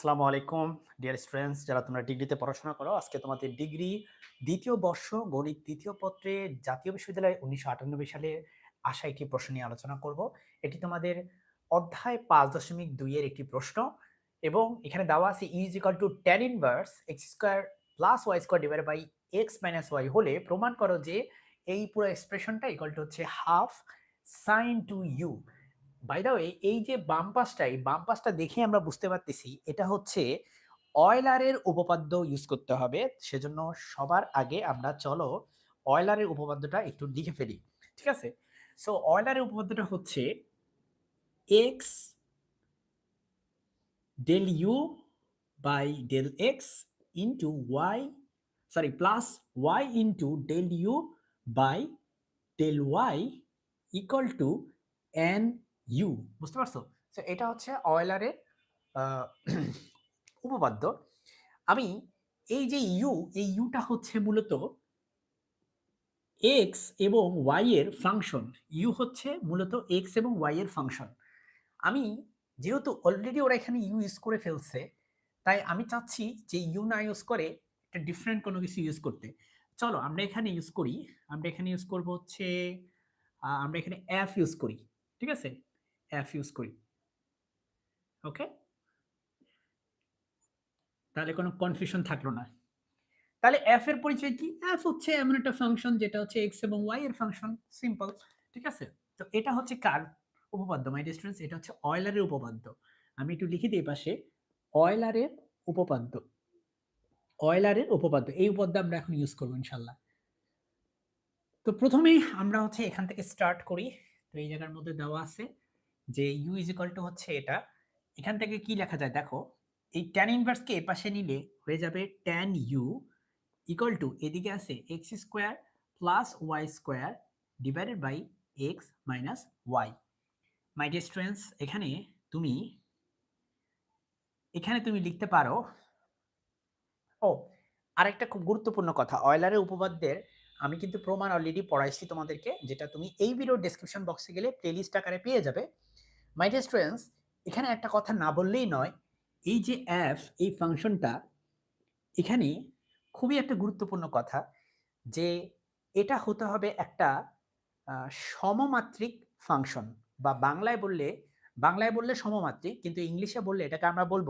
আসসালামু আলাইকুম dear students যারা তোমরা ডিগ্রিতে পড়াশোনা করো, আজকে তোমাদের ডিগ্রি দ্বিতীয় বর্ষ গণিত দ্বিতীয় পত্রে জাতীয় বিশ্ববিদ্যালয় উনিশশো আটানব্বই সালে আসা একটি প্রশ্ন নিয়ে আলোচনা করব। এটি তোমাদের অধ্যায় পাঁচ দশমিক দুইয়ের একটি প্রশ্ন এবং এখানে দেওয়া আছে is equal to tan inverse x square plus y square divide by x minus y হলে প্রমাণ করো যে এই পুরো এক্সপ্রেশনটা ইকাল টু হচ্ছে half sine two u by এই যে বাম এই বাম দেখে আমরা বুঝতে পারতেছি, এটা হচ্ছে অয়লারের উপপাদ্য ইউজ করতে হবে। সেজন্য সবার আগে আমরা চলো অয়লারের উপপাদ্যটা একটু লিখে ফেলি, ঠিক আছে? সো অয়লারের উপপাদ্যটা হচ্ছে x del u by del x into y sorry plus y into del u by del y equal to n u. বুঝতে পারছ? তো এটা হচ্ছে অয়েলারের উপপাদ্য। আমি এই যে ইউ, এই ইউটা হচ্ছে মূলত এক্স এবং ওয়াই এর ফাংশন। ইউ হচ্ছে মূলত এক্স এবং ওয়াই এর ফাংশন। আমি যেহেতু অলরেডি ওরা এখানে ইউ ইউজ করে ফেলছে, তাই আমি চাচ্ছি যে ইউ না ইউজ করে একটা ডিফারেন্ট কোনো কিছু ইউজ করতে। চলো, আমরা এখানে ইউজ করি। আমরা এখানে ইউজ করব হচ্ছে আমরা এখানে এফ ইউজ করি। ঠিক আছে? এফ ইউজ করি। ওকে? তাহলে কোনো কনফিউশন থাকল না। তাহলে এফ এর পরিচয় কি? এফ হচ্ছে এমন একটা ফাংশন যেটা হচ্ছে এক্স এবং ওয়াই এর ফাংশন সিম্পল ঠিক আছে? তো এটা হচ্ছে কার উপপাদ্য? মাই ডিস্টেন্স এটা হচ্ছে অয়লারের উপপাদ্য। আমি একটু লিখে দিই পাশে। অয়লারের উপপাদ্য। অয়লারের উপপাদ্য। এই উপপাদ্য আমরা এখন ইউজ করব ইনশাল্লাহ তো প্রথমেই আমরা হচ্ছে এখান থেকে স্টার্ট করি। তো এই জায়গার মধ্যে দেওয়া আছে। যে ইউ ইজ ইকাল টু হচ্ছে এটা, এখান থেকে কি লেখা যায়? দেখো, এই ট্যান ইনভার্সকে এ পাশে নিলে হয়ে যাবে ট্যান ইউ ইকুয়াল টু এদিকে আছে x square plus y square divided by x minus y my students এখানে তুমি এখানে তুমি লিখতে পারো, ও, আরেকটা খুব গুরুত্বপূর্ণ কথা অয়লারের উপপাদ্যের আমি কিন্তু প্রমাণ অলরেডি পড়াইছি তোমাদেরকে, যেটা তুমি এই ভিডিওর ডেসক্রিপশন বক্সে গেলে প্লেলিস্ট আকারে পেয়ে যাবে। মাই ডিয়ার স্টুডেন্টস এখানে একটা কথা না বললেই নয়, এই যে অ্যাফ এই ফাংশনটা এখানে খুবই একটা গুরুত্বপূর্ণ কথা যে এটা হতে হবে একটা সমমাত্রিক ফাংশন বা বাংলায় বললে বাংলায় বললে সমমাত্রিক কিন্তু ইংলিশে বললে এটাকে আমরা বলব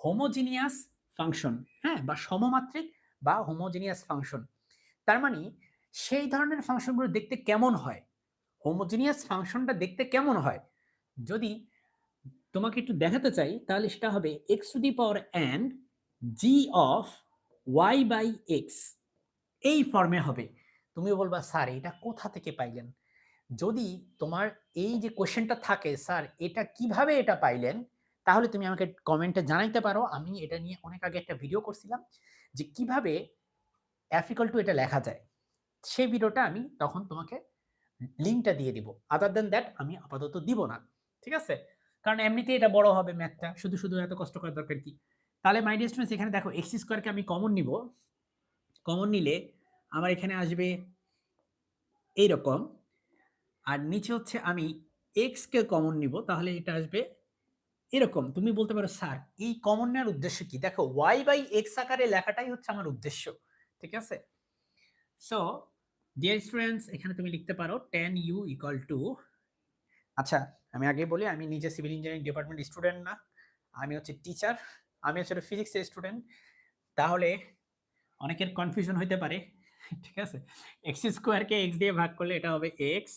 হোমোজিনিয়াস ফাংশন হ্যাঁ? বা সমমাত্রিক বা হোমোজিনিয়াস ফাংশন তার মানে সেই ধরনের ফাংশনগুলো দেখতে কেমন হয়? হোমোজিনিয়াস ফাংশনটা দেখতে কেমন হয়? যদি তোমাকে একটু দেখাতে চাই, তাহলে সেটা হবে x to the power n g of y by x এই ফর্মে হবে। তুমি বলবা, স্যার, এটা কোথা থেকে পাইলেন? যদি তোমার এই যে কোশ্চেনটা থাকে, স্যার, এটা কীভাবে এটা পাইলেন? তাহলে তুমি আমাকে কমেন্টে জানাইতে পারো। আমি এটা নিয়ে অনেক আগে একটা ভিডিও করছিলাম যে কীভাবে অ্যাফিকাল টু এটা লেখা যায়। সেই ভিডিওটা আমি তখন তোমাকে লিঙ্কটা দিয়ে দিব। আদার দেন দ্যাট আমি আপাতত দিব না। ঠিক আছে? কারণ এমনিতে এটা বড় হবে ম্যাথটা শুধু শুধু এত কষ্ট করার দরকার কি? তাহলে মাই স্টুডেন্টস এখানে দেখো এক্স স্কোয়ারকে আমি কমন নিব। কমন নিলে আমার এখানে আসবে এইরকম। আর নিচে হচ্ছে আমি এক্সকে কমন নিব, তাহলে এটা আসবে এরকম। তুমি বলতে পারো, স্যার, এই কমন নেওয়ার উদ্দেশ্য কি? দেখো ওয়াই বাই এক্স আকারে লেখাটাই হচ্ছে আমার উদ্দেশ্য। ঠিক আছে? সো ডিয়ার স্টুডেন্টস এখানে তুমি লিখতে পারো টেন ইউ ইকুয়াল টু আচ্ছা আমি আগে বলি, আমি নিজে সিভিল ইঞ্জিনিয়ারিং ডিপার্টমেন্ট স্টুডেন্ট না, আমি হচ্ছে টিচার আমি হচ্ছে ফিজিক্সের স্টুডেন্ট তাহলে অনেকের কনফিউশন হইতে পারে, ঠিক আছে? এক্স স্কোয়ারকে এক্স দিয়ে ভাগ করলে এটা হবে এক্স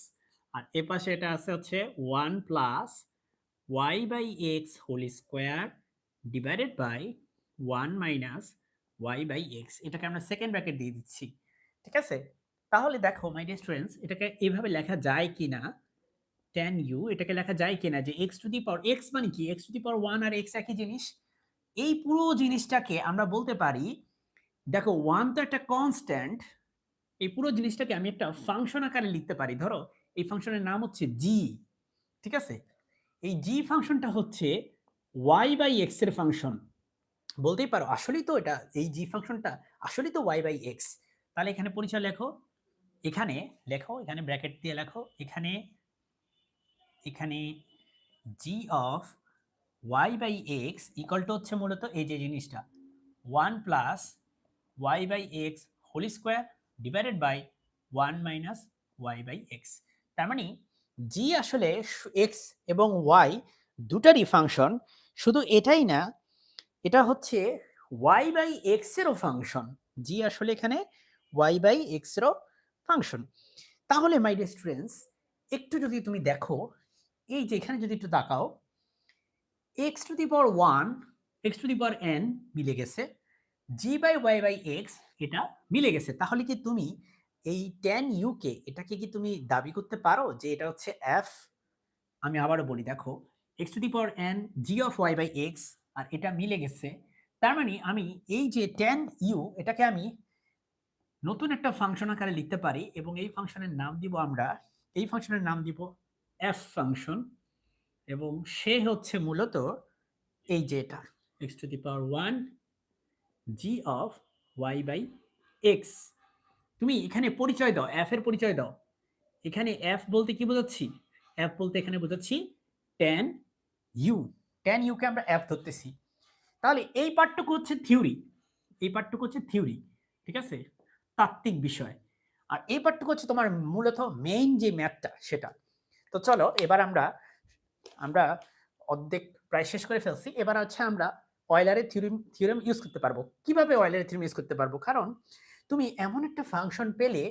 আর এ পাশে এটা আছে হচ্ছে one plus y by x whole square divided by one minus y by x এটাকে আমরা সেকেন্ড ব্র্যাকেট দিয়ে দিচ্ছি, ঠিক আছে? তাহলে দেখো মাই ডিয়ার স্টুডেন্টস এটাকে এভাবে লেখা যায় কি না ট্যান ইউ এটাকে লেখা যায় কিনা যে x to the power x মানে কি? X to the power one R x একই জিনিস? এই পুরো জিনিসটাকে আমরা বলতে পারি, দেখো ওয়ান তো একটা কনস্ট্যান্ট এই পুরো জিনিসটাকে আমি একটা ফাংশন আকারে লিখতে পারি, ধরো, এই ফাংশনের নাম হচ্ছে জি ঠিক আছে? এই জি ফাংশনটা হচ্ছে ওয়াই বাই এক্সের ফাংশন বলতেই পারো, আসলেই তো এটা, এই জি ফাংশনটা আসলেই তো ওয়াই বাই এক্স তাহলে এখানে পরিচয় লেখো, এখানে লেখো, এখানে ব্র্যাকেট দিয়ে লেখো, এখানে এখানে g of y by x equal to হচ্ছে মূলত এই যে জিনিসটা। One plus y by x whole square divided by one minus y by x তার মানে জি আসলে এক্স এবং ওয়াই দুটারই ফাংশন শুধু এটাই না, এটা হচ্ছে ওয়াই বাই এক্সেরও ফাংশন জি আসলে এখানে ওয়াই বাই এক্সেরও ফাংশন তাহলে মাই ডিয়ার স্টুডেন্টস একটু যদি তুমি দেখো এই যে এখানে যদি একটু তাকাও x to the power one x to the power n মিলে গেছে g by y by x এটা মিলে গেছে। তাহলে কি তুমি এই টেন ইউকে এটাকে কি তুমি দাবি করতে পারো যে এটা হচ্ছে এফ আমি আবারও বলি, দেখো x to the power n g of y by x আর এটা মিলে গেছে। তার মানে আমি এই যে টেন ইউ এটাকে আমি নতুন একটা ফাংশন আকারে লিখতে পারি এবং এই ফাংশনের নাম দিব আমরা, এই ফাংশনের নাম দিব এফ ফাংশন এবং সে হচ্ছে মূলত এই যে x to the power one g of y by x তুমি এখানে পরিচয় দাও এফ এর পরিচয় দাও। এখানে এফ বলতে কি বোঝাচ্ছি? এফ বলতে এখানে বোঝাচ্ছি টেন ইউ টেন ইউকে আমরা এফ ধরতেছি। তাহলে এই পার্টটুকু হচ্ছে থিওরি এই পার্টটুকু হচ্ছে থিওরি ঠিক আছে? তাত্ত্বিক বিষয়। আর এই পার্টটুকু হচ্ছে তোমার মূলত মেইন যে ম্যাথটা সেটা। তো চলো, এবার আমরা আমরা অর্ধেক প্রায় শেষ করে ফেলছি। এবার হচ্ছে আমরা অয়েলারের থিওরিম থিওরেম ইউজ করতে পারব। কীভাবে অয়েলারের থিওরেম ইউজ করতে পারব? কারণ তুমি এমন একটা ফাংশন পেলে,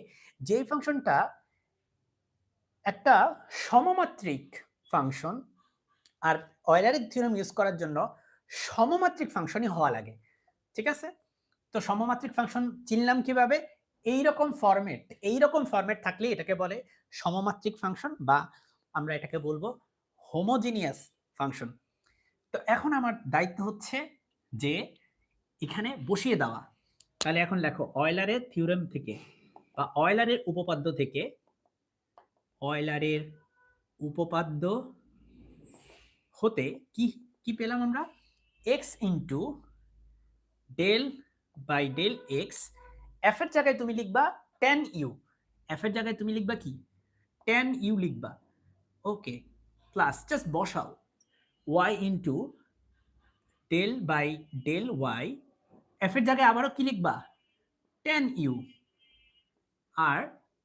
যেই ফাংশনটা একটা সমমাত্রিক ফাংশন আর অয়েলারের থিওরেম ইউজ করার জন্য সমমাত্রিক ফাংশনই হওয়া লাগে। ঠিক আছে? তো সমমাত্রিক ফাংশন চিনলাম কীভাবে? এই রকম ফরম্যাট এই রকম ফরম্যাট থাকলে এটাকে বলে সমমাত্রিক ফাংশন বা আমরা এটাকে বলব হোমোজিনিয়াস ফাংশন তো এখন আমার দায়িত্ব হচ্ছে যে এখানে বসিয়ে দেওয়া। তাহলে এখন লেখো অয়লারের থিওরেম থেকে বা অয়লারের উপপাদ্য থেকে অয়লারের উপপাদ্য হতে কি কি পেলাম আমরা? X into del by del x এফের জায়গায় তুমি লিখবা টেন ইউ এফের জায়গায় তুমি লিখবা কি? টেন ইউ লিখবা। ওকে প্লাস জাস্ট বসাও। Y into del by del y f এর জায়গায় আবারও কি লিখবা? টেন ইউ আর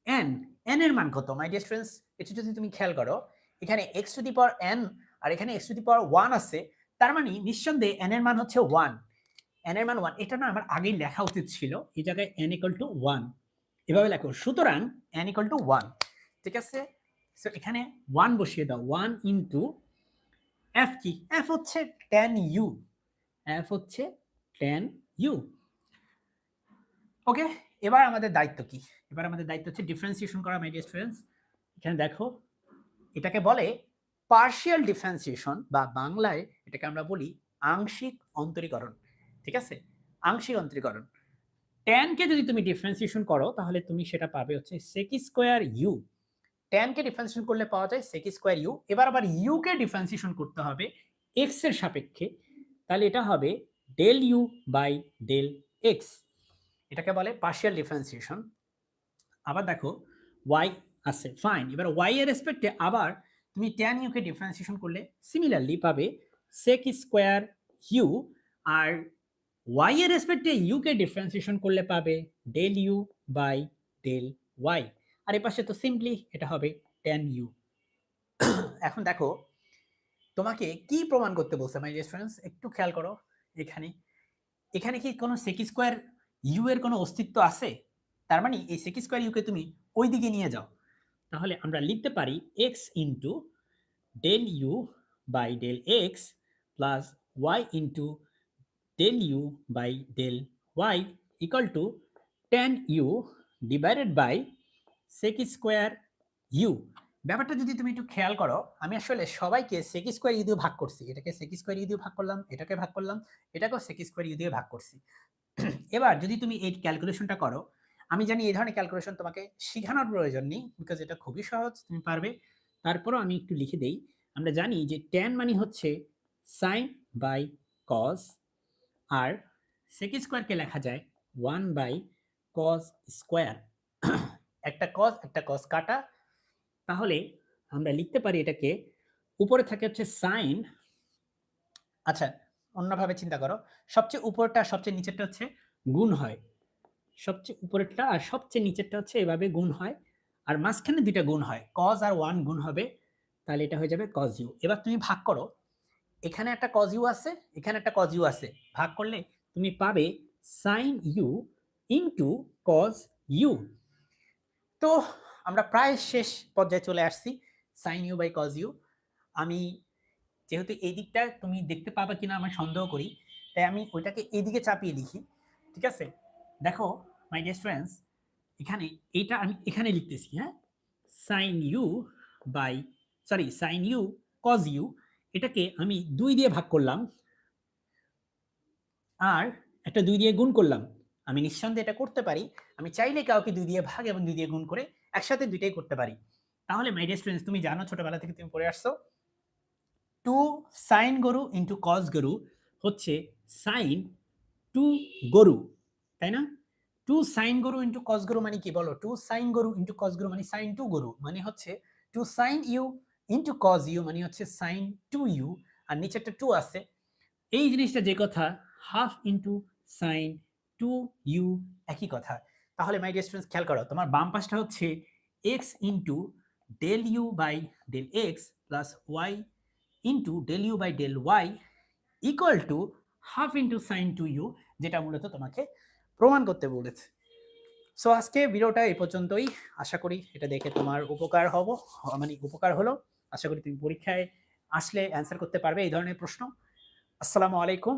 এন এন এর মান কত মাই ডিয়ার স্টুডেন্টস এটা যদি তুমি খেয়াল করো, এখানে x to the power n আর এখানে x to the power one আছে, তার মানে নিঃসন্দেহে এন এর মান হচ্ছে ওয়ান এন এর মান ওয়ান এটা না আমার আগেই লেখা উচিত ছিল, এই জায়গায় এন ইকাল টু ওয়ান এভাবে লেখো, সুতরাং এন ইকাল টু ওয়ান ঠিক আছে? সো এখানে ওয়ান বসিয়ে দাও ওয়ান ইন্টু এফ কি? এফ হচ্ছে টেন ইউ এফ হচ্ছে টেন ইউ ওকে এবার আমাদের দায়িত্ব কি? এবার আমাদের দায়িত্ব হচ্ছে ডিফারেন্সিয়েশন করা মাই ডিয়ার স্টুডেন্টস এখানে দেখো, এটাকে বলে পার্শিয়াল ডিফারেন্সিয়েশন বা বাংলায় এটাকে আমরা বলি আংশিক অন্তরীকরণ। ঠিক আছে? আংশিক অন্তরীকরণ। টেনকে যদি তুমি ডিফারেন্সিয়েশন করো, তাহলে তুমি সেটা পাবে হচ্ছে সেক স্কোয়ার ইউ টেনকে ডিফারেন্সিয়েশন করলে পাওয়া যায় সেক স্কোয়ার ইউ এবার আবার ইউকে ডিফারেন্সিয়েশন করতে হবে এক্সের সাপেক্ষে। তাহলে এটা হবে del u by del x এটাকে বলে পার্শিয়াল ডিফারেন্সিয়েশন আবার দেখো ওয়াই আছে ফাইন এবার ওয়াই এর রেসপেক্টে আবার তুমি ট্যান ইউকে ডিফারেন্সিয়েশন করলে সিমিলারলি পাবে সেক স্কোয়ার ইউ আর ওয়াই এর রেসপেক্টে ইউকে ডিফারেন্সিয়েশন করলে পাবে del u by del y আর এপাশে তো সিম্পলি এটা হবে টেন ইউ এখন দেখো, তোমাকে কি প্রমাণ করতে বলছে মাই স্টুডেন্টস একটু খেয়াল করো এখানে। এখানে কি কোনো সেক স্কোয়ার ইউ এর কোনো অস্তিত্ব আছে? তার মানে এই সেক স্কোয়ার ইউকে তুমি ওই দিকে নিয়ে যাও। তাহলে আমরা লিখতে পারি x into del u by del x plus y into del u by del y equal to tan u divided by sec square u ব্যাপারটা যদি তুমি একটু খেয়াল করো, আমি আসলে সবাইকে সেক স্কোয়ার ইউ দিয়ে ভাগ করছি। এটাকে সেক স্কোয়ার ইউ দিয়ে ভাগ করলাম, এটাকে ভাগ করলাম, এটাকেও সেক স্কোয়ার ইউ দিয়ে ভাগ করছি। এবার যদি তুমি এই ক্যালকুলেশনটা করো, আমি জানি এই ধরনের ক্যালকুলেশন তোমাকে শেখানোর প্রয়োজন নেই বিকজ এটা খুবই সহজ, তুমি পারবে। তারপরও আমি একটু লিখে দেই, আমরা জানি যে টেন মানে হচ্ছে সাইন বাই কজ আর সেক স্কোয়ারকে লেখা যায় ওয়ান বাই কজ স্কোয়ার একটা কজ একটা কজ কাটা। তাহলে আমরা লিখতে পারি এটাকে উপরে থাকে হচ্ছে সাইন আচ্ছা অন্যভাবে চিন্তা করো। সবচেয়ে উপরটা সবচেয়ে নিচেরটা হচ্ছে গুণ হয়। সবচেয়ে উপরেরটা আর সবচেয়ে নিচেরটা হচ্ছে এভাবে গুণ হয়। আর মাঝখানে দুইটা গুণ হয়। কজ আর ওয়ান গুণ হবে তাহলে এটা হয়ে যাবে কজ ইউ এবার তুমি ভাগ করো। এখানে একটা কজ ইউ আছে এখানে একটা কজ ইউ আছে। ভাগ করলে তুমি পাবে sine u into cos u তো আমরা প্রায় শেষ পর্যায়ে চলে আসছি, sine u by cos u. আমি যেহেতু এই দিকটা তুমি দেখতে পাবে কিনা আমি সন্দেহ করি, তাই আমি ওইটাকে এদিকে চাপিয়ে লিখি, ঠিক আছে? দেখো মাই ডিয়ার এখানে এইটা আমি এখানে লিখতেছি হ্যাঁ? Sine u by sorry sine u cos u, এটাকে আমি দুই দিয়ে ভাগ করলাম, আর একটা দুই দিয়ে গুণ করলাম। আমি নিঃসন্দেহে এটা করতে পারি। আমি চাইলে কাউকে দুই দিয়ে ভাগ এবং দুই দিয়ে গুণ করে একসাথে দুইটাই করতে পারি। তাহলে মাই স্টুডেন্টস তুমি জানো ছোটবেলা থেকে তুমি পড়ে আসছো? টু সাইন গরু ইন্টু কজ গরু হচ্ছে সাইন টু গরু, তাই না? টু সাইন গরু ইন্টু কজ গরু মানে কি বলো? টু সাইন গরু ইন্টু কজ গরু মানে সাইন টু গরু মানে হচ্ছে two sine u into cos u মানে হচ্ছে সাইন টু ইউ আর নিচে একটা টু আছে। এই জিনিসটা যে কথা half into sine two u একই কথা। তাহলে মাই ডিয়ার স্টুডেন্টস খেয়াল করো, তোমার বাম পাশটা হচ্ছে x into del u by del x plus y into del u by del y equal to half into sine two u যেটা মূলত তোমাকে প্রমাণ করতে বলেছে। সো আজকে ভিডিওটা এই পর্যন্তই। আশা করি এটা দেখে তোমার উপকার হব মানে উপকার হলো। আশা করি তুমি পরীক্ষায় আসলে অ্যান্সার করতে পারবে এই ধরনের প্রশ্ন। আসসালামু আলাইকুম।